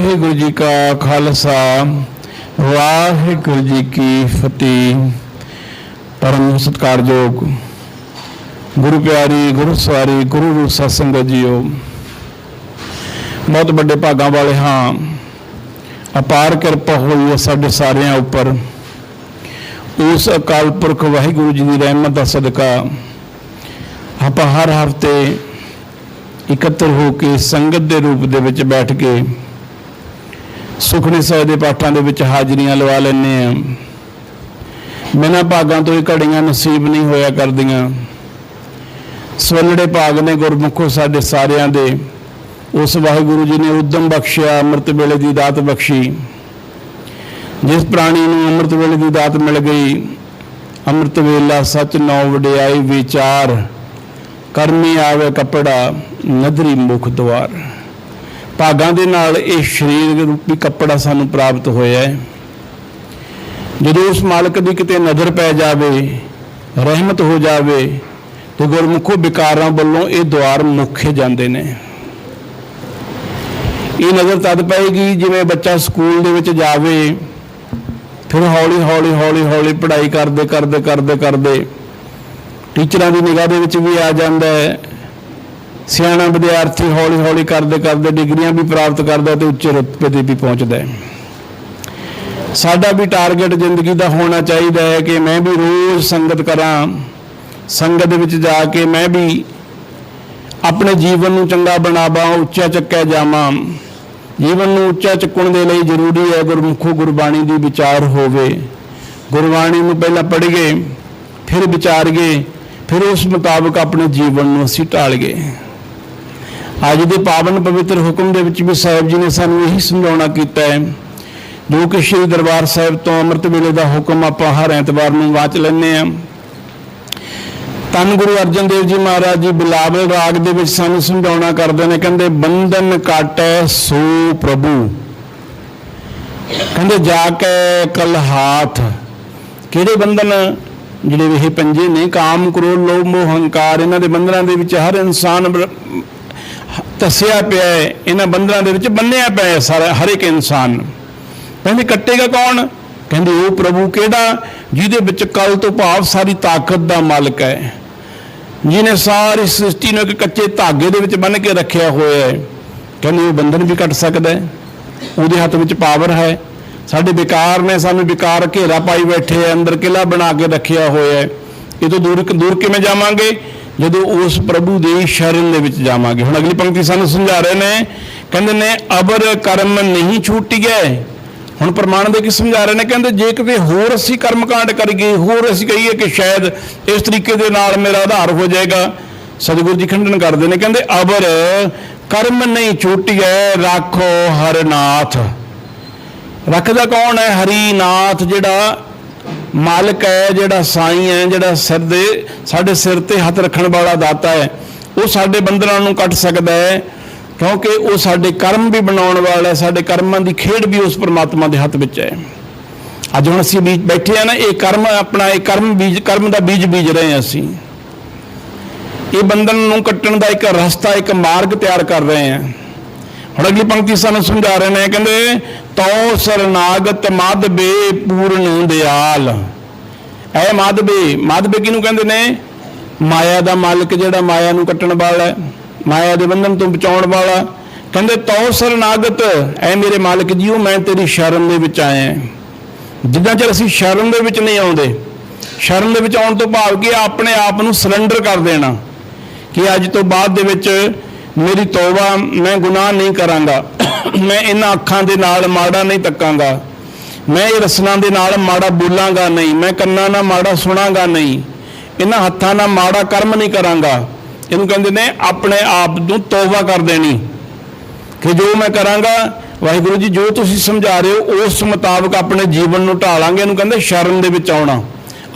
ਵਾਹਿਗੁਰੂ ਜੀ ਕਾ ਖਾਲਸਾ, ਵਾਹਿਗੁਰੂ ਜੀ ਕੀ ਫਤਿਹ। ਪਰਮ ਸਤਿਕਾਰਯੋਗ ਗੁਰੂ ਪਿਆਰੀ, ਗੁਰੂ ਸਵਾਰੀ, ਗੁਰੂ ਰੂਪ ਸਤਸੰਗਤ ਜੀਓ। ਬਹੁਤ ਵੱਡੇ ਭਾਗਾਂ ਵਾਲੇ ਹਾਂ। ਅਪਾਰ ਕਿਰਪਾ ਹੋਈ ਹੈ ਸਾਡੇ ਸਾਰਿਆਂ ਉੱਪਰ। ਉਸ ਅਕਾਲ ਪੁਰਖ ਵਾਹਿਗੁਰੂ ਜੀ ਦੀ ਰਹਿਮਤ ਦਾ ਸਦਕਾ ਆਪਾਂ ਹਰ ਹਫ਼ਤੇ ਇਕੱਤਰ ਹੋ ਕੇ ਸੰਗਤ ਦੇ ਰੂਪ ਦੇ ਵਿੱਚ ਬੈਠ ਕੇ ਸੁਖਣੀ ਸਾਹਿਬ ਦੇ ਪਾਠਾਂ ਦੇ ਵਿੱਚ ਹਾਜ਼ਰੀਆਂ ਲਵਾ ਲੈਂਦੇ ਆ ਬਿਨਾਂ ਭਾਗਾਂ ਤੋਂ ਇਹ ਘੜੀਆਂ ਨਸੀਬ ਨਹੀਂ ਹੋਇਆ ਕਰਦੀਆਂ। ਸਵਲੜੇ ਭਾਗ ਨੇ ਗੁਰਮੁਖੋ ਸਾਡੇ ਸਾਰਿਆਂ ਦੇ। ਉਸ ਵਾਹਿਗੁਰੂ ਜੀ ਨੇ ਉਦਮ ਬਖਸ਼ਿਆ, ਅੰਮ੍ਰਿਤ ਵੇਲੇ ਦੀ ਦਾਤ ਬਖਸ਼ੀ। ਜਿਸ ਪ੍ਰਾਣੀ ਨੂੰ ਅੰਮ੍ਰਿਤ ਵੇਲੇ ਦੀ ਦਾਤ ਮਿਲ ਗਈ, ਅੰਮ੍ਰਿਤ ਵੇਲਾ ਸੱਚ ਨੌ ਵਡਿਆਈ ਵਿਚਾਰ, ਕਰਮੀ ਆਵੇ ਕਪੜਾ, ਨਦਰੀ ਮੁਖ ਦਵਾਰ ਭਾਗਾਂ ਦੇ ਨਾਲ ਇਹ ਸਰੀਰ ਰੂਪੀ ਕੱਪੜਾ ਸਾਨੂੰ ਪ੍ਰਾਪਤ ਹੋਇਆ ਹੈ। ਜਦੋਂ ਉਸ ਮਾਲਕ ਦੀ ਕਿਤੇ ਨਜ਼ਰ ਪੈ ਜਾਵੇ, ਰਹਿਮਤ ਹੋ ਜਾਵੇ, ਤੇ ਗੁਰਮੁਖੋ ਵਿਕਾਰਾਂ ਵੱਲੋਂ ਇਹ ਦੁਆਰ ਮੁੱਖੇ ਜਾਂਦੇ ਨੇ। ਇਹ ਨਜ਼ਰ ਤਦ ਪਏਗੀ ਜਿਵੇਂ ਬੱਚਾ ਸਕੂਲ ਦੇ ਵਿੱਚ ਜਾਵੇ, ਫਿਰ ਹੌਲੀ ਹੌਲੀ ਹੌਲੀ ਹੌਲੀ ਪੜ੍ਹਾਈ ਕਰਦੇ ਕਰਦੇ ਕਰਦੇ ਕਰਦੇ ਟੀਚਰਾਂ ਦੀ ਨਿਗਾਹ ਦੇ ਵਿੱਚ ਵੀ ਆ ਜਾਂਦਾ ਹੈ। ਸਿਆਣਾ ਵਿਦਿਆਰਥੀ ਹੌਲੀ ਹੌਲੀ ਕਰਦੇ ਕਰਦੇ ਡਿਗਰੀਆਂ ਵੀ ਪ੍ਰਾਪਤ ਕਰਦਾ ਤੇ ਉੱਚੇ ਰੁਤਬੇ ਤੇ ਵੀ ਪਹੁੰਚਦਾ ਹੈ। ਸਾਡਾ ਵੀ ਟਾਰਗੇਟ ਜ਼ਿੰਦਗੀ ਦਾ ਹੋਣਾ ਚਾਹੀਦਾ ਹੈ ਕਿ ਮੈਂ ਵੀ ਰੋਜ਼ ਸੰਗਤ ਕਰਾਂ, ਸੰਗਤ ਦੇ ਵਿੱਚ ਜਾ ਕੇ ਮੈਂ ਵੀ ਆਪਣੇ ਜੀਵਨ ਨੂੰ ਚੰਗਾ ਬਣਾਵਾਂ, ਉੱਚਾ ਚੱਕਿਆ ਜਾਵਾਂ। ਜੀਵਨ ਨੂੰ ਉੱਚਾ ਚੱਕਣ ਦੇ ਲਈ ਜ਼ਰੂਰੀ ਹੈ ਗੁਰਮੁਖੋ ਗੁਰਬਾਣੀ ਦੀ ਵਿਚਾਰ ਹੋਵੇ। ਗੁਰਬਾਣੀ ਨੂੰ ਪਹਿਲਾਂ ਪੜ੍ਹੀਏ, ਫਿਰ ਵਿਚਾਰੀਏ, ਫਿਰ ਉਸ ਮੁਤਾਬਕ ਆਪਣੇ ਜੀਵਨ ਨੂੰ ਅਸੀਂ ਢਾਲੀਏ ਅੱਜ ਦੇ ਪਾਵਨ ਪਵਿੱਤਰ ਹੁਕਮ ਦੇ ਵਿੱਚ ਵੀ ਸਾਹਿਬ ਜੀ ਨੇ ਸਾਨੂੰ ਇਹੀ ਸਮਝਾਉਣਾ ਕੀਤਾ ਹੈ, ਜੋ ਕਿ ਸ਼੍ਰੀ ਦਰਬਾਰ ਸਾਹਿਬ ਤੋਂ ਅੰਮ੍ਰਿਤ ਵੇਲੇ ਦਾ ਹੁਕਮ ਆਪਾਂ ਹਰ ਐਤਵਾਰ ਨੂੰ ਵਾਚ ਲੈਂਦੇ ਆ ਤਨ ਗੁਰੂ ਅਰਜਨ ਦੇਵ ਜੀ ਮਹਾਰਾਜ ਜੀ, ਬਿਲਾਵਲ ਰਾਗ ਦੇ ਵਿੱਚ ਸਾਨੂੰ ਸਮਝਾਉਣਾ ਕਰਦੇ ਨੇ, ਕਹਿੰਦੇ, ਬੰਧਨ ਕਾਟੈ ਸੋ ਪ੍ਰਭੂ। ਕਹਿੰਦੇ ਜਾ ਕੇ ਕਲ ਹਾਥ। ਕਿਹੜੇ ਬੰਧਨ? ਜਿਹੜੇ ਇਹ ਪੰਜੇ ਨੇ, ਕਾਮ, ਕ੍ਰੋਧ, ਲੋਭ, ਮੋਹ, ਹੰਕਾਰ, ਇਹਨਾਂ ਦੇ ਬੰਧਨਾਂ ਦੇ ਵਿੱਚ ਹਰ ਇਨਸਾਨ ਤਸਿਆ ਪਿਆ ਹੈ, ਇਹਨਾਂ ਬੰਧਨਾਂ ਦੇ ਵਿੱਚ ਬੰਨਿਆ ਪਿਆ ਹੈ ਸਾਰਾ, ਹਰ ਇੱਕ ਇਨਸਾਨ ਕਹਿੰਦੇ, ਕੱਟੇਗਾ ਕੌਣ? ਕਹਿੰਦੇ, ਉਹ ਪ੍ਰਭੂ ਕਿਹੜਾ? ਜਿਹਦੇ ਵਿੱਚ ਕਲ ਤੋਂ ਭਾਵ ਸਾਰੀ ਤਾਕਤ ਦਾ ਮਾਲਕ ਹੈ। ਜਿਹਨੇ ਸਾਰੀ ਸ੍ਰਿਸ਼ਟੀ ਨੂੰ ਇੱਕ ਕੱਚੇ ਧਾਗੇ ਦੇ ਵਿੱਚ ਬੰਨ ਕੇ ਰੱਖਿਆ ਹੋਇਆ ਹੈ। ਕਹਿੰਦੇ, ਉਹ ਬੰਧਨ ਵੀ ਕੱਟ ਸਕਦਾ ਹੈ। ਉਹਦੇ ਹੱਥ ਵਿੱਚ ਪਾਵਰ ਹੈ। ਸਾਡੇ ਵਿਕਾਰ ਨੇ ਸਾਨੂੰ ਵਿਕਾਰ ਘੇਰਾ ਪਾਈ ਬੈਠੇ ਆ ਅੰਦਰ ਕਿਲਾ ਬਣਾ ਕੇ ਰੱਖਿਆ ਹੋਇਆ ਹੈ। ਇਹ ਤੋਂ ਦੂਰ ਦੂਰ ਕਿਵੇਂ ਜਾਵਾਂਗੇ? ਜਦੋਂ ਉਸ ਪ੍ਰਭੂ ਦੀ ਸ਼ਰਨ ਦੇ ਵਿੱਚ ਜਾਵਾਂਗੇ। ਹੁਣ ਅਗਲੀ ਪੰਕਤੀ ਸਾਨੂੰ ਸਮਝਾ ਰਹੇ ਨੇ, ਕਹਿੰਦੇ ਨੇ ਅਬਰ ਕਰਮ ਨਹੀਂ ਛੂਟੀਏ ਹੁਣ ਪ੍ਰਮਾਣ ਦੇ ਕੀ ਸਮਝਾ ਰਹੇ ਨੇ? ਕਹਿੰਦੇ, ਜੇ ਕਿਤੇ ਹੋਰ ਅਸੀਂ ਕਰਮ ਕਾਂਡ ਕਰੀਏ ਹੋਰ ਅਸੀਂ ਕਹੀਏ ਕਿ ਸ਼ਾਇਦ ਇਸ ਤਰੀਕੇ ਦੇ ਨਾਲ ਮੇਰਾ ਆਧਾਰ ਹੋ ਜਾਏਗਾ। ਸਤਿਗੁਰੂ ਜੀ ਖੰਡਨ ਕਰਦੇ ਨੇ, ਕਹਿੰਦੇ ਅਬਰ ਕਰਮ ਨਹੀਂ ਛੂਟੀਏ ਰੱਖੋ ਹਰਨਾਥ। ਰੱਖਦਾ ਕੌਣ ਹੈ? ਹਰੀਨਾਥ, ਜਿਹੜਾ ਮਾਲਕ ਹੈ, ਜਿਹੜਾ ਸਾਈਂ ਹੈ, ਜਿਹੜਾ ਸਿਰ ਦੇ, ਸਾਡੇ ਸਿਰ ਤੇ ਹੱਥ ਰੱਖਣ ਵਾਲਾ ਦਾਤਾ ਹੈ, ਉਹ ਸਾਡੇ ਬੰਧਨਾਂ ਨੂੰ ਕੱਟ ਸਕਦਾ ਹੈ, ਕਿਉਂਕਿ ਉਹ ਸਾਡੇ ਕਰਮ ਵੀ ਬਣਾਉਣ ਵਾਲਾ ਹੈ, ਸਾਡੇ ਕਰਮਾਂ ਦੀ ਖੇਡ ਵੀ ਉਸ ਪਰਮਾਤਮਾ ਦੇ ਹੱਥ ਵਿੱਚ ਹੈ। ਅੱਜ ਹੁਣ ਅਸੀਂ ਬੀਜ ਬੈਠੇ ਆ ਨਾ, ਇਹ ਕਰਮ ਆਪਣਾ, ਇਹ ਕਰਮ ਬੀਜ, ਕਰਮ ਦਾ ਬੀਜ ਬੀਜ ਰਹੇ ਹਾਂ ਅਸੀਂ। ਇਹ ਬੰਧਨ ਨੂੰ ਕੱਟਣ ਦਾ ਇੱਕ ਰਸਤਾ, ਇੱਕ ਮਾਰਗ ਤਿਆਰ ਕਰ ਰਹੇ ਹਾਂ। ਹੁਣ ਅਗਲੀ ਪੰਕਤੀ ਸਾਨੂੰ ਸਮਝਾ ਰਹੇ ਨੇ, ਕਹਿੰਦੇ ਤੋ ਸਰਨਾਗਤ ਮਾਧਬੇ ਪੂਰਨ ਦਿਆਲ। ਐ ਮਾਧਬੇ ਮਾਧਬੇ ਕਿਹਨੂੰ ਕਹਿੰਦੇ ਨੇ? ਮਾਇਆ ਦਾ ਮਾਲਕ ਜਿਹੜਾ ਮਾਇਆ ਨੂੰ ਕੱਟਣ ਵਾਲਾ ਹੈ, ਮਾਇਆ ਦੇ ਬੰਧਨ ਤੋਂ ਬਚਾਉਣ ਵਾਲਾ। ਕਹਿੰਦੇ ਤੋ ਸਰਨਾਗਤ ਐ ਮੇਰੇ ਮਾਲਕ ਜੀਓ, ਮੈਂ ਤੇਰੀ ਸ਼ਰਨ ਦੇ ਵਿੱਚ ਆਇਆ ਜਿੱਦਾਂ ਚਿਰ ਅਸੀਂ ਸ਼ਰਨ ਦੇ ਵਿੱਚ ਨਹੀਂ ਆਉਂਦੇ, ਸ਼ਰਨ ਦੇ ਵਿੱਚ ਆਉਣ ਤੋਂ ਭਾਵ ਕਿ ਆਪਣੇ ਆਪ ਨੂੰ ਸਰੈਂਡਰ ਕਰ ਦੇਣਾ। ਕਿ ਅੱਜ ਤੋਂ ਬਾਅਦ ਦੇ ਵਿੱਚ ਮੇਰੀ ਤੌਬਾ ਮੈਂ ਗੁਨਾਹ ਨਹੀਂ ਕਰਾਂਗਾ। ਮੈਂ ਇਹਨਾਂ ਅੱਖਾਂ ਦੇ ਨਾਲ ਮਾੜਾ ਨਹੀਂ ਤੱਕਾਂਗਾ। ਮੈਂ ਇਹ ਰਸਨਾ ਦੇ ਨਾਲ ਮਾੜਾ ਬੋਲਾਂਗਾ ਨਹੀਂ। ਮੈਂ ਕੰਨਾਂ ਨਾਲ ਮਾੜਾ ਸੁਣਾਂਗਾ ਨਹੀਂ। ਇਹਨਾਂ ਹੱਥਾਂ ਨਾਲ ਮਾੜਾ ਕਰਮ ਨਹੀਂ ਕਰਾਂਗਾ। ਇਹਨੂੰ ਕਹਿੰਦੇ ਨੇ ਆਪਣੇ ਆਪ ਨੂੰ ਤੌਬਾ ਕਰ ਦੇਣੀ। ਕਿ ਜੋ ਮੈਂ ਕਰਾਂਗਾ, ਵਾਹਿਗੁਰੂ ਜੀ, ਜੋ ਤੁਸੀਂ ਸਮਝਾ ਰਹੇ ਹੋ, ਉਸ ਮੁਤਾਬਕ ਆਪਣੇ ਜੀਵਨ ਨੂੰ ਢਾਲਾਂਗੇ। ਇਹਨੂੰ ਕਹਿੰਦੇ ਸ਼ਰਨ ਦੇ ਵਿੱਚ ਆਉਣਾ।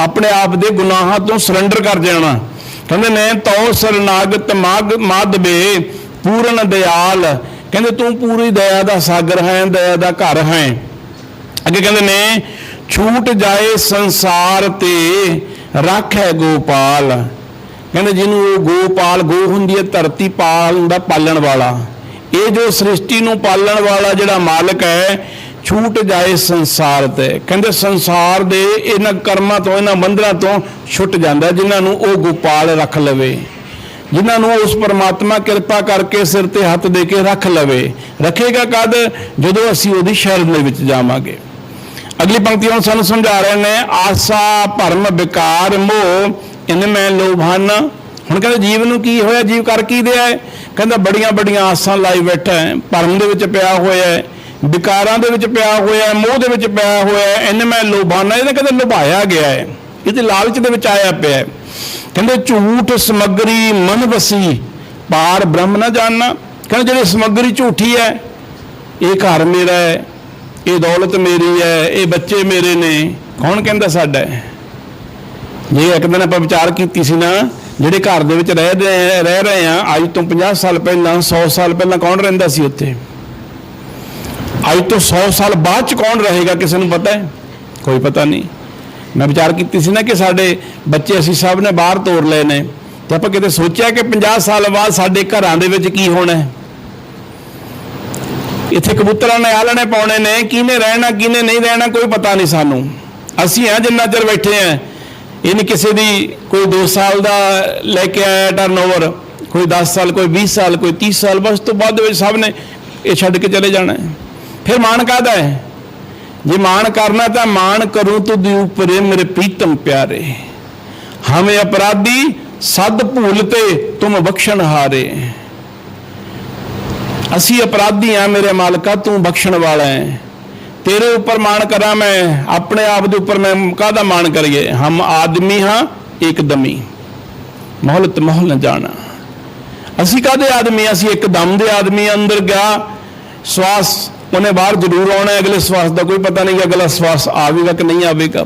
ਆਪਣੇ ਆਪ ਦੇ ਗੁਨਾਹਾਂ ਤੋਂ ਸਰੈਂਡਰ ਕਰ ਜਾਣਾ। ਕਹਿੰਦੇ ਨੇ, ਤਉ ਸਰਨਾਗਤ ਮਾਗ ਮਾਧਬੇ ਪੂਰਨ ਦਿਆਲ। ਕਹਿੰਦੇ, ਤੂੰ ਪੂਰੀ ਦਇਆ ਦਾ ਸਾਗਰ ਹੈ, ਦਇਆ ਦਾ ਘਰ ਹੈ। ਅੱਗੇ ਕਹਿੰਦੇ ਨੇ, ਛੂਟ ਜਾਏ ਸੰਸਾਰ ਤੇ, ਰੱਖੈ ਗੋਪਾਲ। ਕਹਿੰਦੇ, ਜਿਹਨੂੰ ਉਹ ਗੋਪਾਲ, ਗੋ ਹੁੰਦੀ ਹੈ ਧਰਤੀ ਪਾਲ ਦਾ ਪਾਲਣ ਵਾਲਾ। ਇਹ ਜੋ ਸ੍ਰਿਸ਼ਟੀ ਨੂੰ ਪਾਲਣ ਵਾਲਾ ਜਿਹੜਾ ਮਾਲਕ ਹੈ ਛੂਟ ਜਾਏ ਸੰਸਾਰ ਤੇ। ਕਹਿੰਦੇ ਸੰਸਾਰ ਦੇ ਇਹਨਾਂ ਕਰਮਾਂ ਤੋਂ, ਇਹਨਾਂ ਬੰਧਨਾਂ ਤੋਂ ਛੁੱਟ ਜਾਂਦਾ, ਜਿਨ੍ਹਾਂ ਨੂੰ ਉਹ ਗੋਪਾਲ ਰੱਖ ਲਵੇ। ਜਿਨ੍ਹਾਂ ਨੂੰ ਉਸ ਪਰਮਾਤਮਾ ਕਿਰਪਾ ਕਰਕੇ ਸਿਰ ਤੇ ਹੱਥ ਦੇ ਕੇ ਰੱਖ ਲਵੇ। ਰੱਖੇਗਾ ਕਦ? ਜਦੋਂ ਅਸੀਂ ਉਹਦੀ ਸ਼ਰਨ ਦੇ ਵਿੱਚ ਜਾਵਾਂਗੇ। ਅਗਲੀ ਪੰਕਤੀ ਹੁਣ ਸਾਨੂੰ ਸਮਝਾ ਰਹੇ ਨੇ, ਆਸਾ ਭਰਮ ਵਿਕਾਰ ਮੋਹ, ਇਨ ਮੈਂ ਲੋਭਨ। ਹੁਣ ਕਹਿੰਦੇ ਜੀਵ ਨੂੰ ਕੀ ਹੋਇਆ? ਜੀਵ ਕਰ ਕੀ ਦਿਆ ਹੈ? ਕਹਿੰਦਾ ਬੜੀਆਂ ਬੜੀਆਂ ਆਸਾਂ ਲਾਈ ਬੈਠਾ ਹੈ। ਭਰਮ ਦੇ ਵਿੱਚ ਪਿਆ ਹੋਇਆ ਹੈ। ਵਿਕਾਰਾਂ ਦੇ ਵਿੱਚ ਪਿਆ ਹੋਇਆ, ਮੋਹ ਦੇ ਵਿੱਚ ਪਿਆ ਹੋਇਆ ਹੈ ਮੈਂ ਲੋਭਾਨਾ, ਇਹਨੇ ਕਹਿੰਦੇ ਲੁਭਾਇਆ ਗਿਆ ਹੈ। ਇਹ ਤੇ ਲਾਲਚ ਦੇ ਵਿੱਚ ਆਇਆ ਪਿਆ ਹੈ। ਕਹਿੰਦੇ, ਝੂਠ, ਸਮਗਰੀ ਮਨ ਵਸੀ ਪਾਰ ਬ੍ਰਹਮ ਨਾ ਜਾਣਨਾ। ਕਹਿੰਦੇ, ਜਿਹੜੀ ਸਮਗਰੀ ਝੂਠੀ ਹੈ, ਇਹ ਘਰ ਮੇਰਾ ਹੈ, ਇਹ ਦੌਲਤ ਮੇਰੀ ਹੈ, ਇਹ ਬੱਚੇ ਮੇਰੇ ਨੇ। ਕੌਣ ਕਹਿੰਦਾ ਸਾਡਾ ਜੇ ਇੱਕ ਦਿਨ ਆਪਾਂ ਵਿਚਾਰ ਕੀਤੀ ਸੀ ਨਾ, ਜਿਹੜੇ ਘਰ ਦੇ ਵਿੱਚ ਰਹਿ ਰਹੇ ਰਹਿ ਰਹੇ ਆ ਅੱਜ ਤੋਂ 50 ਸਾਲ ਪਹਿਲਾਂ 100 ਸਾਲ ਪਹਿਲਾਂ ਕੌਣ ਰਹਿੰਦਾ ਸੀ ਉੱਥੇ? ਅੱਜ ਤੋਂ 100 ਸਾਲ ਬਾਅਦ ਚ ਕੌਣ ਰਹੇਗਾ, ਕਿਸੇ ਨੂੰ ਪਤਾ ਹੈ? ਕੋਈ ਪਤਾ ਨਹੀਂ। ਮੈਂ ਵਿਚਾਰ ਕੀਤੀ ਸੀ ਨਾ ਕਿ ਸਾਡੇ ਬੱਚੇ ਅਸੀਂ ਸਭ ਨੇ ਬਾਹਰ ਤੋਰ ਲਏ ਨੇ। ਤੇ ਆਪਾਂ ਕਿਤੇ ਸੋਚਿਆ ਕਿ 50 ਸਾਲ ਬਾਅਦ ਸਾਡੇ ਘਰਾਂ ਦੇ ਵਿੱਚ ਕੀ ਹੋਣਾ ਹੈ? ਇੱਥੇ ਕਬੂਤਰਾਂ ਨੇ ਆਲਣੇ ਪਾਉਣੇ ਨੇ ਕਿਹਨੇ ਰਹਿਣਾ ਕਿਹਨੇ ਨਹੀਂ ਰਹਿਣਾ, ਕੋਈ ਪਤਾ ਨਹੀਂ ਸਾਨੂੰ। ਅਸੀਂ ਆ ਜਿੰਨਾ ਚਿਰ ਬੈਠੇ ਆ ਇਹ ਨਹੀਂ ਕਿਸੇ ਦੀ ਕੋਈ 2 ਸਾਲ ਦਾ ਲੈ ਕੇ ਆਇਆ ਟਰਨਓਵਰ ਕੋਈ 10 ਸਾਲ, ਕੋਈ 20 ਸਾਲ, ਕੋਈ 30 ਸਾਲ, ਬਸ ਤੋਂ ਬਾਅਦ ਵਿੱਚ ਸਭ ਨੇ ਇਹ ਛੱਡ ਕੇ ਚਲੇ ਜਾਣਾ ਹੈ। ਫਿਰ ਮਾਣ ਕਾਹਦਾ ਹੈ? ਜੇ ਮਾਣ ਕਰਨਾ ਤਾਂ ਮਾਣ ਕਰੂੰ ਦੀ ਉਪਰੇ ਮੇਰੇ ਪ੍ਰੀਤਮ ਪਿਆਰੇ। ਹਮੇ ਅਪਰਾਧੀ ਸਦ ਭੂਲ ਤੇ ਤੁਮ ਬਖਸ਼ਣ ਹਾਰੇ। ਅਸੀਂ ਅਪਰਾਧੀ ਆ ਮੇਰੇ ਮਾਲਕਾ, ਤੂੰ ਬਖਸ਼ਣ ਵਾਲਾ ਹੈ। ਤੇਰੇ ਉੱਪਰ ਮਾਣ ਕਰਾਂ ਮੈਂ, ਆਪਣੇ ਆਪ ਦੇ ਉੱਪਰ ਮੈਂ ਕਾਹਦਾ ਮਾਣ ਕਰੀਏ? ਹਮ ਆਦਮੀ ਹਾਂ, ਇੱਕਦਮੀ। ਮਹਲਤ ਮਹਲ ਨ ਜਾਣਾ। ਅਸੀਂ ਕਾਹਦੇ ਆਦਮੀ ਹਾਂ? ਅਸੀਂ ਇੱਕਦਮ ਦੇ ਆਦਮੀ ਅੰਦਰ ਗਿਆ, ਸਵਾਸ ਉਹਨੇ ਬਾਹਰ ਜ਼ਰੂਰ ਆਉਣਾ ਅਗਲੇ ਸਵਾਸ ਦਾ ਕੋਈ ਪਤਾ ਨਹੀਂ ਕਿ ਅਗਲਾ ਸਵਾਸ ਆਵੇਗਾ ਕਿ ਨਹੀਂ ਆਵੇਗਾ।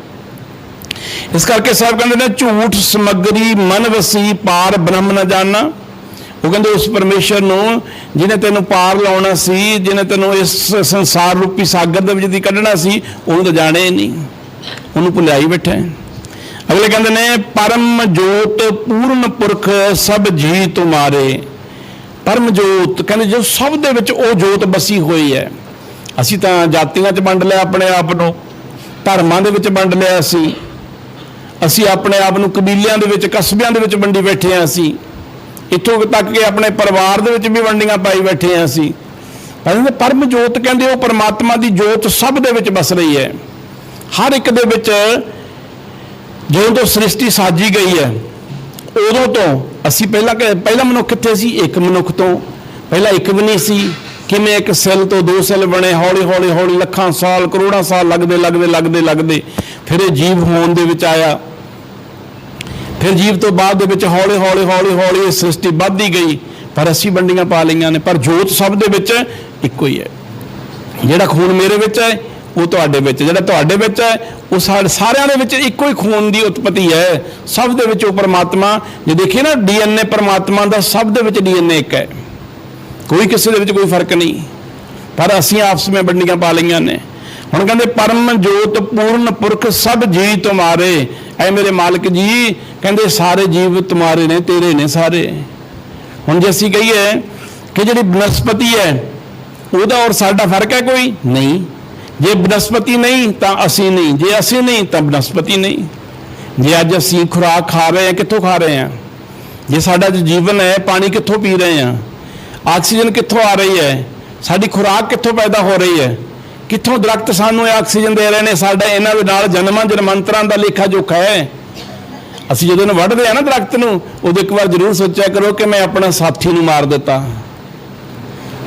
ਇਸ ਕਰਕੇ ਸਾਹਿਬ ਕਹਿੰਦੇ ਨੇ, ਝੂਠ ਸਮਗਰੀ ਮਨ ਵਸੀ ਪਾਰ ਬ੍ਰਹਮ ਨਾ ਜਾਣਾ। ਉਹ ਕਹਿੰਦੇ, ਉਸ ਪਰਮੇਸ਼ਰ ਨੂੰ ਜਿਹਨੇ ਤੈਨੂੰ ਪਾਰ ਲਾਉਣਾ ਸੀ, ਜਿਹਨੇ ਤੈਨੂੰ ਇਸ ਸੰਸਾਰ ਰੂਪੀ ਸਾਗਰ ਦੇ ਵਿੱਚ ਦੀ ਕੱਢਣਾ ਸੀ, ਉਹਨੂੰ ਤਾਂ ਜਾਣੇ ਨਹੀਂ। ਉਹਨੂੰ ਭੁਲਾਈ ਬੈਠਾ ਅਗਲੇ ਕਹਿੰਦੇ ਨੇ, ਪਰਮ ਜੋਤ ਪੂਰਨ ਪੁਰਖ ਸਭ ਜੀ ਤੁਮਾਰੇ ਪਰਮ ਜੋਤ, ਕਹਿੰਦੇ, ਜੋ ਸਭ ਦੇ ਵਿੱਚ ਉਹ ਜੋਤ ਬਸੀ ਹੋਈ ਹੈ। ਅਸੀਂ ਤਾਂ ਜਾਤੀਆਂ 'ਚ ਵੰਡ ਲਿਆ ਆਪਣੇ ਆਪ ਨੂੰ, ਧਰਮਾਂ ਦੇ ਵਿੱਚ ਵੰਡ ਲਿਆ ਅਸੀਂ। ਅਸੀਂ ਆਪਣੇ ਆਪ ਨੂੰ ਕਬੀਲਿਆਂ ਦੇ ਵਿੱਚ, ਕਸਬਿਆਂ ਦੇ ਵਿੱਚ ਵੰਡੀ ਬੈਠੇ ਹਾਂ ਅਸੀਂ। ਇੱਥੋਂ ਤੱਕ ਕਿ ਆਪਣੇ ਪਰਿਵਾਰ ਦੇ ਵਿੱਚ ਵੀ ਵੰਡੀਆਂ ਪਾਈ ਬੈਠੇ ਹਾਂ ਅਸੀਂ। ਕਹਿੰਦੇ ਪਰਮ ਜੋਤ ਕਹਿੰਦੇ, ਉਹ ਪਰਮਾਤਮਾ ਦੀ ਜੋਤ ਸਭ ਦੇ ਵਿੱਚ ਵਸ ਰਹੀ ਹੈ। ਹਰ ਇੱਕ ਦੇ ਵਿੱਚ ਜਦੋਂ ਤੋਂ ਸ੍ਰਿਸ਼ਟੀ ਸਾਜੀ ਗਈ ਹੈ, ਉਦੋਂ ਤੋਂ ਅਸੀਂ ਪਹਿਲਾਂ ਕਿ- ਪਹਿਲਾ ਮਨੁੱਖ ਕਿੱਥੇ ਸੀ? ਇੱਕ ਮਨੁੱਖ ਤੋਂ। ਪਹਿਲਾਂ ਇੱਕ ਵੀ ਨਹੀਂ ਸੀ। ਕਿਵੇਂ ਇੱਕ ਸੈੱਲ ਤੋਂ ਦੋ ਸੈੱਲ ਬਣੇ, ਹੌਲੀ ਹੌਲੀ ਹੌਲੀ ਲੱਖਾਂ ਸਾਲ, ਕਰੋੜਾਂ ਸਾਲ ਲੱਗਦੇ ਲੱਗਦੇ ਲੱਗਦੇ ਲੱਗਦੇ, ਫਿਰ ਇਹ ਜੀਵ ਹੋਣ ਦੇ ਵਿੱਚ ਆਇਆ। ਫਿਰ ਜੀਵ ਤੋਂ ਬਾਅਦ ਦੇ ਵਿੱਚ ਹੌਲੀ ਹੌਲੀ ਹੌਲੀ ਹੌਲੀ ਇਹ ਸ੍ਰਿਸ਼ਟੀ ਵੱਧਦੀ ਗਈ। ਪਰ ਅਸੀਂ ਵੰਡੀਆਂ ਪਾ ਲਈਆਂ ਨੇ, ਪਰ ਜੋਤ ਸਭ ਦੇ ਵਿੱਚ ਇੱਕੋ ਹੀ ਹੈ। ਜਿਹੜਾ ਖੂਨ ਮੇਰੇ ਵਿੱਚ ਹੈ, ਉਹ ਤੁਹਾਡੇ ਵਿੱਚ, ਜਿਹੜਾ ਤੁਹਾਡੇ ਵਿੱਚ ਹੈ, ਉਹ ਸਾਡੇ ਸਾਰਿਆਂ ਦੇ ਵਿੱਚ ਇੱਕੋ ਹੀ ਖੂਨ ਦੀ ਉਤਪਤੀ ਹੈ। ਸਭ ਦੇ ਵਿੱਚ ਉਹ ਪਰਮਾਤਮਾ, ਜੇ ਦੇਖੀਏ ਨਾ, ਡੀਐਨਏ ਪਰਮਾਤਮਾ ਦਾ ਸਭ ਦੇ ਵਿੱਚ ਡੀਐਨਏ ਇੱਕ ਹੈ। ਕੋਈ ਕਿਸੇ ਦੇ ਵਿੱਚ ਕੋਈ ਫ਼ਰਕ ਨਹੀਂ। ਪਰ ਅਸੀਂ ਆਪਸ ਵਿੱਚ ਵੰਡੀਆਂ ਪਾ ਲਈਆਂ ਨੇ। ਹੁਣ ਕਹਿੰਦੇ, ਪਰਮ ਜੋਤ ਪੂਰਨ ਪੁਰਖ ਸਭ ਜੀ ਤੁਮਾਰੇ। ਐ ਮੇਰੇ ਮਾਲਕ ਜੀ, ਕਹਿੰਦੇ, ਸਾਰੇ ਜੀਵ ਤੁਮਾਰੇ ਨੇ, ਤੇਰੇ ਨੇ ਸਾਰੇ। ਹੁਣ ਜੇ ਅਸੀਂ ਕਹੀਏ ਕਿ ਜਿਹੜੀ ਬਨਸਪਤੀ ਹੈ, ਉਹਦਾ ਔਰ ਸਾਡਾ ਫ਼ਰਕ ਹੈ ਕੋਈ? ਨਹੀਂ। ਜੇ ਬਨਸਪਤੀ ਨਹੀਂ, ਤਾਂ ਅਸੀਂ ਨਹੀਂ। ਜੇ ਅਸੀਂ ਨਹੀਂ, ਤਾਂ ਬਨਸਪਤੀ ਨਹੀਂ। ਜੇ ਅੱਜ ਅਸੀਂ ਖੁਰਾਕ ਖਾ ਰਹੇ ਹਾਂ, ਕਿੱਥੋਂ ਖਾ ਰਹੇ ਹਾਂ? ਜੇ ਸਾਡਾ ਜੀਵਨ ਹੈ, ਪਾਣੀ ਕਿੱਥੋਂ ਪੀ ਰਹੇ ਹਾਂ? ਆਕਸੀਜਨ ਕਿੱਥੋਂ ਆ ਰਹੀ ਹੈ? ਸਾਡੀ ਖੁਰਾਕ ਕਿੱਥੋਂ ਪੈਦਾ ਹੋ ਰਹੀ ਹੈ? ਕਿੱਥੋਂ ਦਰਖਤ ਸਾਨੂੰ ਇਹ ਆਕਸੀਜਨ ਦੇ ਰਹੇ ਨੇ? ਸਾਡਾ ਇਹਨਾਂ ਦੇ ਨਾਲ ਜਨਮਾਂ ਜਨਮੰਤਰਾਂ ਦਾ ਲੇਖਾ ਜੋਖਾ ਹੈ। ਅਸੀਂ ਜਦੋਂ ਇਹਨੂੰ ਵੱਢਦੇ ਆ ਨਾ ਦਰਖਤ ਨੂੰ, ਉਦੋਂ ਇੱਕ ਵਾਰ ਜ਼ਰੂਰ ਸੋਚਿਆ ਕਰੋ ਕਿ ਮੈਂ ਆਪਣਾ ਸਾਥੀ ਨੂੰ ਮਾਰ ਦਿੱਤਾ।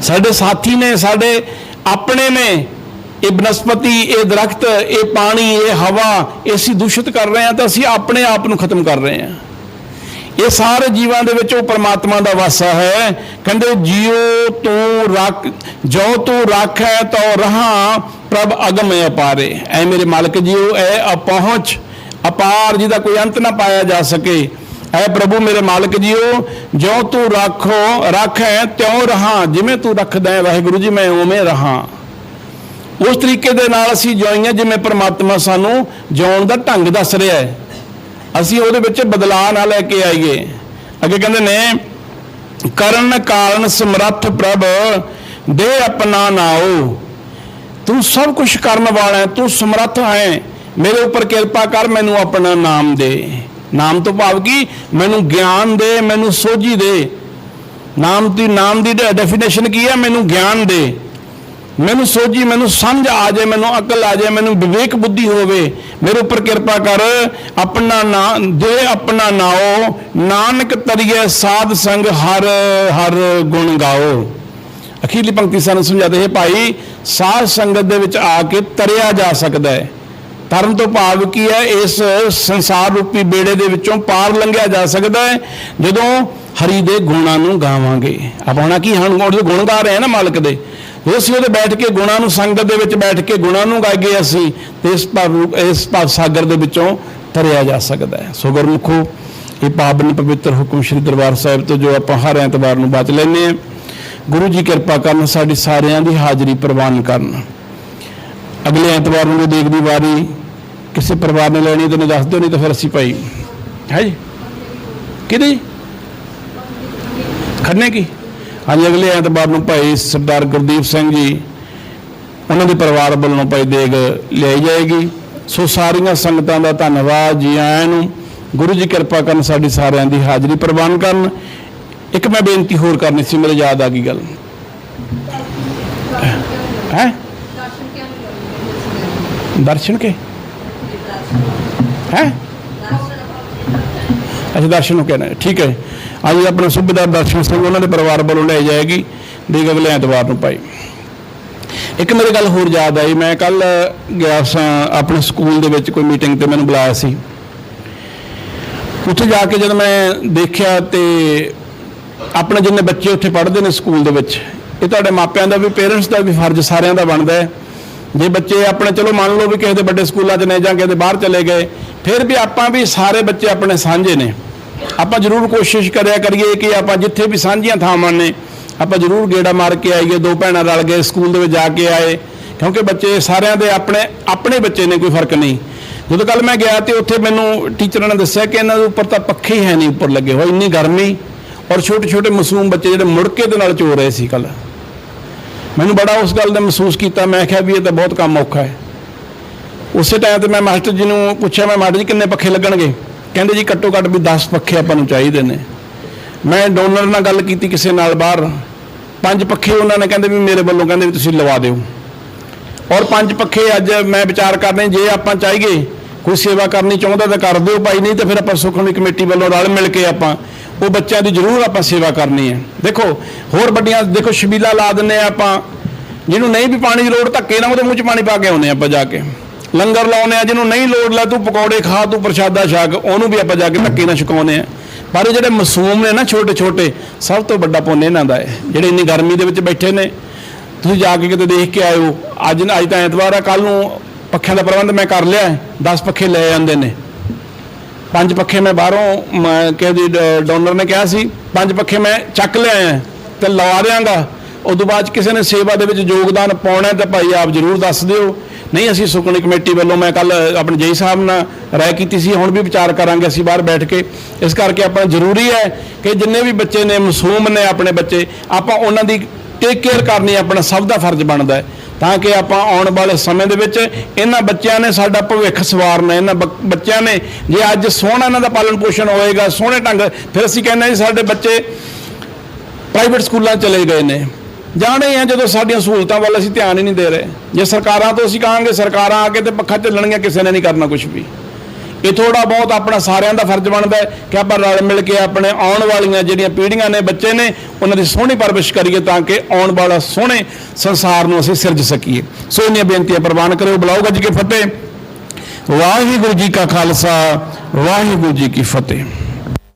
ਸਾਡੇ ਸਾਥੀ ਨੇ, ਸਾਡੇ ਆਪਣੇ ਨੇ, ਇਹ ਬਨਸਪਤੀ, ਇਹ ਦਰਖਤ, ਇਹ ਪਾਣੀ, ਇਹ ਹਵਾ, ਇਹ ਅਸੀਂ ਦੂਸ਼ਿਤ ਕਰ ਰਹੇ ਹਾਂ ਤਾਂ ਅਸੀਂ ਆਪਣੇ ਆਪ ਨੂੰ ਖਤਮ ਕਰ ਰਹੇ ਹਾਂ। ਇਹ ਸਾਰੇ ਜੀਵਾਂ ਦੇ ਵਿੱਚ ਉਹ ਪਰਮਾਤਮਾ ਦਾ ਵਾਸਾ ਹੈ। ਕਹਿੰਦੇ, ਜਿਉ ਤੂੰ ਰੱਖ ਜੋ ਤੂੰ ਰੱਖੈ ਤੋ ਰਹਾ, ਪ੍ਰਭ ਅਗਮ ਅਪਾਰੇ। ਐ ਮੇਰੇ ਮਾਲਕ ਜੀਓ, ਐ ਅਪਹੁੰਚ, ਅਪਾਰ ਜਿਹਦਾ ਕੋਈ ਅੰਤ ਨਾ ਪਾਇਆ ਜਾ ਸਕੇ। ਐ ਪ੍ਰਭੂ ਮੇਰੇ ਮਾਲਕ ਜੀਓ ਜੋ ਤੂੰ ਰੱਖੋ, ਰੱਖੈ ਤਿਉ ਰਹਾ, ਜਿਵੇਂ ਤੂੰ ਰੱਖਦਾ ਹੈ ਵਾਹਿਗੁਰੂ ਜੀ, ਮੈਂ ਉਵੇਂ ਰਹਾ। ਉਸ ਤਰੀਕੇ ਦੇ ਨਾਲ ਅਸੀਂ ਜਿਉਈਆਂ, ਜਿਵੇਂ ਪ੍ਰਮਾਤਮਾ ਸਾਨੂੰ ਜਿਉਣ ਦਾ ਢੰਗ ਦੱਸ ਰਿਹਾ ਹੈ। ਅਸੀਂ ਉਹਦੇ ਵਿੱਚ ਬਦਲਾਅ ਨਾ ਲੈ ਕੇ ਆਈਏ। ਅੱਗੇ ਕਹਿੰਦੇ ਨੇ, ਕਰਨ ਕਾਰਨ ਸਮਰੱਥ ਪ੍ਰਭ, ਦੇ ਆਪਣਾ ਨਾਓ ਤੂੰ ਸਭ ਕੁਝ ਕਰਨ ਵਾਲਾ ਹੈ, ਤੂੰ ਸਮਰੱਥ ਹੈ। ਮੇਰੇ ਉੱਪਰ ਕਿਰਪਾ ਕਰ, ਮੈਨੂੰ ਆਪਣਾ ਨਾਮ ਦੇ। ਨਾਮ ਤੋਂ ਭਾਵ ਕੀ? ਮੈਨੂੰ ਗਿਆਨ ਦੇ, ਮੈਨੂੰ ਸੋਝੀ ਦੇ। ਨਾਮ ਦੀ ਨਾਮ ਦੀ ਡੈਫੀਨੇਸ਼ਨ ਕੀ ਹੈ? ਮੈਨੂੰ ਗਿਆਨ ਦੇ। ਮੈਨੂੰ ਸੋਝੀ, ਮੈਨੂੰ ਸਮਝ ਆ ਜਾਏ, ਮੈਨੂੰ ਅਕਲ ਆ ਜਾਏ, ਮੈਨੂੰ ਵਿਵੇਕ ਬੁੱਧੀ ਹੋਵੇ, ਮੇਰੇ ਉੱਪਰ ਕਿਰਪਾ ਕਰ, ਆਪਣਾ ਨਾਮ ਦੇ ਆਪਣਾ ਨਾਓ ਨਾਨਕ ਤਰੀਏ ਸਾਧ ਸੰਗ ਹਰ ਹਰ ਗੁਣ ਗਾਓ। ਅਖੀਰਲੀ ਪੰਕਤੀ ਸਾਨੂੰ ਸਮਝਾਦੇ ਹੈ, ਭਾਈ, ਸਾਧ ਸੰਗਤ ਦੇ ਵਿੱਚ ਆ ਕੇ ਤਰਿਆ ਜਾ ਸਕਦਾ ਹੈ। ਤਰਨ ਤੋਂ ਭਾਵ ਕੀ ਹੈ? ਇਸ ਸੰਸਾਰ ਰੂਪੀ ਬੇੜੇ ਦੇ ਵਿੱਚੋਂ ਪਾਰ ਲੰਘਿਆ ਜਾ ਸਕਦਾ ਹੈ, ਜਦੋਂ ਹਰੀ ਦੇ ਗੁਣਾਂ ਨੂੰ ਗਾਵਾਂਗੇ। ਆਪਾਂ ਹੁਣ ਕੀ, ਹੁਣ ਗੁਣ ਗਾ ਰਹੇ ਹਾਂ ਨਾ ਮਾਲਕ ਦੇ। ਜੇ ਅਸੀਂ ਉਹਦੇ ਬੈਠ ਕੇ ਗੁਣਾਂ ਨੂੰ ਸੰਗਤ ਦੇ ਵਿੱਚ ਬੈਠ ਕੇ ਗੁਣਾਂ ਨੂੰ ਗਾਈਏ ਅਸੀਂ, ਤੇ ਇਸ ਭਾਵ ਰੂਪ ਇਸ ਭਾਵ ਸਾਗਰ ਦੇ ਵਿੱਚੋਂ ਤਰਿਆ ਜਾ ਸਕਦਾ ਹੈ। ਸੋ ਗੁਰਮੁਖੋ ਇਹ ਪਾਵਨ ਪਵਿੱਤਰ ਹੁਕਮ ਸ੍ਰੀ ਦਰਬਾਰ ਸਾਹਿਬ ਤੋਂ ਜੋ ਆਪਾਂ ਹਰ ਐਤਵਾਰ ਨੂੰ ਬਚ ਲੈਂਦੇ ਹਾਂ, ਗੁਰੂ ਜੀ ਕਿਰਪਾ ਕਰਨ ਸਾਡੀ ਸਾਰਿਆਂ ਦੀ ਹਾਜ਼ਰੀ ਪ੍ਰਵਾਨ ਕਰਨ। ਅਗਲੇ ਐਤਵਾਰ ਨੂੰ ਜੇ ਦੇਖਦੀ ਵਾਰੀ ਕਿਸੇ ਪਰਿਵਾਰ ਨੇ ਲੈਣੀ ਤਾਂ ਨੇ ਦੱਸ ਦਿਓ, ਨਹੀਂ ਤਾਂ ਫਿਰ ਅਸੀਂ ਭਾਈ, ਹੈ ਜੀ? ਕਿਹਦੀ? ਖੰਨੇ ਕੀ? ਹਾਂਜੀ, ਅਗਲੇ ਐਤਵਾਰ ਨੂੰ ਭਾਈ ਸਰਦਾਰ ਗੁਰਦੀਪ ਸਿੰਘ ਜੀ ਉਹਨਾਂ ਦੇ ਪਰਿਵਾਰ ਵੱਲੋਂ ਭਾਈ ਦੇਗ ਲਿਆਈ ਜਾਏਗੀ। ਸੋ ਸਾਰੀਆਂ ਸੰਗਤਾਂ ਦਾ ਧੰਨਵਾਦ ਜੀ ਆਇਆਂ ਨੂੰ। ਗੁਰੂ ਜੀ ਕਿਰਪਾ ਕਰਨ ਸਾਡੀ ਸਾਰਿਆਂ ਦੀ ਹਾਜ਼ਰੀ ਪ੍ਰਵਾਨ ਕਰਨ। ਇੱਕ ਮੈਂ ਬੇਨਤੀ ਹੋਰ ਕਰਨੀ ਸੀ, ਮੇਰੇ ਯਾਦ ਆ ਗਈ ਗੱਲ। ਹੈ? ਦਰਸ਼ਨ ਕੇ? ਹੈ? ਅੱਛਾ, ਦਰਸ਼ਨ ਨੂੰ ਕਹਿਣਾ। ਹੈ। ਠੀਕ ਹੈ। ਅੱਜ ਆਪਣਾ ਸੁਬੇਦਾਰ ਦਰਸ਼ਨ ਸਿੰਘ ਉਹਨਾਂ ਦੇ ਪਰਿਵਾਰ ਵੱਲੋਂ ਲੈ ਜਾਏਗੀ ਦੇਖ ਅਗਲੇ ਐਤਵਾਰ ਨੂੰ ਭਾਈ। ਇੱਕ ਮੇਰੇ ਗੱਲ ਹੋਰ ਯਾਦ ਆਈ, ਮੈਂ ਕੱਲ ਗਿਆ ਸਾਂ ਆਪਣੇ ਸਕੂਲ ਦੇ ਵਿੱਚ ਕੋਈ ਮੀਟਿੰਗ ਤੇ ਮੈਨੂੰ ਬੁਲਾਇਆ ਸੀ। ਉੱਥੇ ਜਾ ਕੇ ਜਦ ਮੈਂ ਦੇਖਿਆ ਤੇ ਆਪਣੇ ਜਿੰਨੇ ਬੱਚੇ ਉੱਥੇ ਪੜ੍ਹਦੇ ਨੇ ਸਕੂਲ ਦੇ ਵਿੱਚ, ਇਹ ਤੁਹਾਡੇ ਮਾਪਿਆਂ ਦਾ ਵੀ, ਪੇਰੈਂਟਸ ਦਾ ਵੀ ਫਰਜ਼ ਸਾਰਿਆਂ ਦਾ ਬਣਦਾ ਹੈ। ਜੇ ਬੱਚੇ ਆਪਣੇ, ਚਲੋ ਮੰਨ ਲਓ ਵੀ ਕਿਸੇ ਦੇ ਵੱਡੇ ਸਕੂਲਾਂ 'ਚ ਨੇ ਜਾਂ ਕਿਸੇ ਦੇ ਬਾਹਰ ਚਲੇ ਗਏ, ਫਿਰ ਵੀ ਆਪਾਂ ਵੀ ਸਾਰੇ ਬੱਚੇ ਆਪਣੇ ਸਾਂਝੇ ਨੇ। ਆਪਾਂ ਜ਼ਰੂਰ ਕੋਸ਼ਿਸ਼ ਕਰਿਆ ਕਰੀਏ ਕਿ ਆਪਾਂ ਜਿੱਥੇ ਵੀ ਸਾਂਝੀਆਂ ਥਾਵਾਂ ਨੇ, ਆਪਾਂ ਜ਼ਰੂਰ ਗੇੜਾ ਮਾਰ ਕੇ ਆਈਏ, ਦੋ ਭੈਣਾਂ ਰਲ ਗਏ, ਸਕੂਲ ਦੇ ਵਿੱਚ ਜਾ ਕੇ ਆਏ। ਕਿਉਂਕਿ ਬੱਚੇ ਸਾਰਿਆਂ ਦੇ ਆਪਣੇ ਆਪਣੇ ਬੱਚੇ ਨੇ, ਕੋਈ ਫ਼ਰਕ ਨਹੀਂ। ਜਦੋਂ ਕੱਲ ਮੈਂ ਗਿਆ ਤੇ ਉੱਥੇ ਮੈਨੂੰ ਟੀਚਰਾਂ ਨੇ ਦੱਸਿਆ ਕਿ ਇਹਨਾਂ ਦੇ ਉੱਪਰ ਤਾਂ ਪੱਖੇ ਹੀ ਹੈ ਨਹੀਂ, ਉੱਪਰ ਲੱਗੇ ਹੋਏ, ਇੰਨੀ ਗਰਮੀ। ਔਰ ਛੋਟੇ ਛੋਟੇ ਮਾਸੂਮ ਬੱਚੇ ਜਿਹੜੇ ਮੁੜਕੇ ਦੇ ਨਾਲ ਚੋ ਰਹੇ ਸੀ ਕੱਲ ਮੈਨੂੰ ਬੜਾ ਉਸ ਗੱਲ ਦਾ ਮਹਿਸੂਸ ਕੀਤਾ, ਮੈਂ ਕਿਹਾ ਵੀ ਇਹ ਤਾਂ ਬਹੁਤ ਕੰਮ ਔਖਾ ਹੈ। ਉਸੇ ਟਾਈਮ ਤੇ ਮੈਂ ਮਾਸਟਰ ਜੀ ਨੂੰ ਪੁੱਛਿਆ, ਮੈਂ ਮਾਸਟਰ ਜੀ ਕਿੰਨੇ ਪੱਖੇ ਲੱਗਣਗੇ? ਕਹਿੰਦੇ ਜੀ ਘੱਟੋ ਘੱਟ ਵੀ 10 ਪੱਖੇ ਆਪਾਂ ਨੂੰ ਚਾਹੀਦੇ ਨੇ। ਮੈਂ ਡੋਨਰ ਨਾਲ ਗੱਲ ਕੀਤੀ ਕਿਸੇ ਨਾਲ ਬਾਹਰ। ਪੰਜ ਪੱਖੇ ਉਹਨਾਂ ਨੇ ਕਹਿੰਦੇ ਵੀ ਮੇਰੇ ਵੱਲੋਂ ਕਹਿੰਦੇ ਵੀ ਤੁਸੀਂ ਲਵਾ ਦਿਓ। ਔਰ ਪੰਜ ਪੱਖੇ ਅੱਜ ਮੈਂ ਵਿਚਾਰ ਕਰ ਰਹੇ, ਜੇ ਆਪਾਂ ਚਾਹੀਏ, ਕੋਈ ਸੇਵਾ ਕਰਨੀ ਚਾਹੁੰਦਾ ਤਾਂ ਕਰ ਦਿਓ ਭਾਈ, ਨਹੀਂ ਤਾਂ ਫਿਰ ਆਪਾਂ ਸੁਖਮਨੀ ਕਮੇਟੀ ਵੱਲੋਂ ਰਲ ਮਿਲ ਕੇ ਆਪਾਂ, ਉਹ ਬੱਚਿਆਂ ਦੀ ਜ਼ਰੂਰ ਆਪਾਂ ਸੇਵਾ ਕਰਨੀ ਹੈ। ਦੇਖੋ, ਹੋਰ ਵੱਡੀਆਂ, ਦੇਖੋ ਸ਼ਬੀਲਾ ਲਾ ਦਿੰਨੇ ਆ ਆਪਾਂ, ਜਿਹਨੂੰ ਨਹੀਂ ਵੀ ਪਾਣੀ ਦੀ ਲੋੜ ਧੱਕੇ ਨਾਲ ਉਹਦੇ ਮੂੰਹ 'ਚ ਪਾਣੀ ਪਾ ਕੇ ਆਉਂਦੇ ਆਪਾਂ ਜਾ ਕੇ। ਲੰਗਰ ਲਾਉਨੇ ਆ, ਜਿਹਨੂੰ ਨਹੀਂ ਲੋੜ ਲੈ ਤੂੰ ਪਕੌੜੇ ਖਾ, ਤੂੰ ਪ੍ਰਸ਼ਾਦਾ ਛਕ, ਉਹਨੂੰ ਵੀ ਆਪਾਂ ਜਾ ਕੇ ਧੱਕੇ ਨਾਲ ਛਕਾਉਂਦੇ ਆ। ਪਰ ਇਹ ਜਿਹੜੇ ਮਾਸੂਮ ਨੇ ਨਾ ਛੋਟੇ ਛੋਟੇ ਸਭ ਤੋਂ ਵੱਡਾ ਪੁੰਨ ਇਹਨਾਂ ਦਾ ਹੈ, ਜਿਹੜੇ ਇੰਨੀ ਗਰਮੀ ਦੇ ਵਿੱਚ ਬੈਠੇ ਨੇ। ਤੁਸੀਂ ਜਾ ਕੇ ਕਿਤੇ ਦੇਖ ਕੇ ਆਇਓ, ਅੱਜ ਨਾ, ਅੱਜ ਤਾਂ ਐਤਵਾਰ ਆ ਕੱਲ ਨੂੰ ਪੱਖਿਆਂ ਦਾ ਪ੍ਰਬੰਧ ਮੈਂ ਕਰ ਲਿਆ 10 ਪੱਖੇ ਲੈ ਜਾਂਦੇ ਨੇ। ਪੰਜ ਪੱਖੇ ਮੈਂ ਬਾਹਰੋਂ, ਮੈਂ ਕਿਹਦੀ ਡੋਨਰ ਨੇ ਕਿਹਾ ਸੀ, ਪੰਜ ਪੱਖੇ ਮੈਂ ਚੱਕ ਲਿਆਇਆ ਤੇ ਲਵਾ ਦਿਆਂਗਾ। ਉਦੋਂ ਬਾਅਦ 'ਚ ਕਿਸੇ ਨੇ ਸੇਵਾ ਦੇ ਵਿੱਚ ਯੋਗਦਾਨ ਪਾਉਣਾ ਤਾਂ ਭਾਈ ਆਪ ਜਰੂਰ ਦੱਸ ਦਿਓ। ਨਹੀਂ, ਅਸੀਂ ਸੁਕਣੀ ਕਮੇਟੀ ਵੱਲੋਂ ਮੈਂ ਕੱਲ ਆਪਣੇ ਜੇਈ ਸਾਹਿਬ ਨਾਲ ਰਾਏ ਕੀਤੀ ਸੀ, ਹੁਣ ਵੀ ਵਿਚਾਰ ਕਰਾਂਗੇ ਅਸੀਂ ਬਾਹਰ ਬੈਠ ਕੇ। ਇਸ ਕਰਕੇ ਆਪਾਂ ਜ਼ਰੂਰੀ ਹੈ ਕਿ ਜਿੰਨੇ ਵੀ ਬੱਚੇ ਨੇ, ਮਾਸੂਮ ਨੇ ਆਪਣੇ ਬੱਚੇ, ਆਪਾਂ ਉਹਨਾਂ ਦੀ ਟੇਕ ਕੇਅਰ ਕਰਨੀ ਆਪਣਾ ਸਭ ਦਾ ਫਰਜ਼ ਬਣਦਾ ਹੈ। ਤਾਂ ਕਿ ਆਪਾਂ ਆਉਣ ਵਾਲੇ ਸਮੇਂ ਦੇ ਵਿੱਚ ਇਹਨਾਂ ਬੱਚਿਆਂ ਨੇ ਸਾਡਾ ਭਵਿੱਖ ਸਵਾਰਨਾ, ਇਹਨਾਂ ਬ- ਬੱਚਿਆਂ ਨੇ ਜੇ ਅੱਜ ਸੋਹਣਾ ਇਹਨਾਂ ਦਾ ਪਾਲਣ ਪੋਸ਼ਣ ਹੋਏਗਾ, ਸੋਹਣੇ ਢੰਗ, ਫਿਰ ਅਸੀਂ ਕਹਿੰਦੇ ਹਾਂ ਜੀ, ਸਾਡੇ ਬੱਚੇ ਪ੍ਰਾਈਵੇਟ ਸਕੂਲਾਂ ਚਲੇ ਗਏ ਨੇ। ਜਾਣੇ ਆ ਜਦੋਂ ਸਾਡੀਆਂ ਸਹੂਲਤਾਂ ਵੱਲ ਅਸੀਂ ਧਿਆਨ ਹੀ ਨਹੀਂ ਦੇ ਰਹੇ। ਜੇ ਸਰਕਾਰਾਂ ਤੋਂ ਅਸੀਂ ਕਹਾਂਗੇ, ਸਰਕਾਰਾਂ ਆ ਕੇ ਤੇ ਪੱਖਾ ਚੱਲਣਗੀਆਂ, ਕਿਸੇ ਨੇ ਨਹੀਂ ਕਰਨਾ ਕੁਝ ਵੀ। ਇਹ ਥੋੜਾ ਬਹੁਤ ਆਪਣਾ ਸਾਰਿਆਂ ਦਾ ਫਰਜ਼ ਬਣਦਾ ਕਿ ਆਪਾਂ ਰਲ ਮਿਲ ਕੇ ਆਪਣੇ ਆਉਣ ਵਾਲੀਆਂ ਜਿਹੜੀਆਂ ਪੀੜ੍ਹੀਆਂ ਨੇ, ਬੱਚੇ ਨੇ, ਉਹਨਾਂ ਦੀ ਸੋਹਣੀ ਪਰਵਰਿਸ਼ ਕਰੀਏ ਤਾਂ ਕਿ ਆਉਣ ਵਾਲਾ ਸੋਹਣੇ ਸੰਸਾਰ ਨੂੰ ਅਸੀਂ ਸਿਰਜ ਸਕੀਏ। ਸੋ ਇੰਨੀਆਂ ਬੇਨਤੀਆਂ ਪ੍ਰਵਾਨ ਕਰਿਓ। ਬੁਲਾਓ ਗੱਜ ਕੇ ਫਤਿਹ। ਵਾਹਿਗੁਰੂ ਜੀ ਕਾ ਖਾਲਸਾ, ਵਾਹਿਗੁਰੂ ਜੀ ਕੀ ਫਤਿਹ।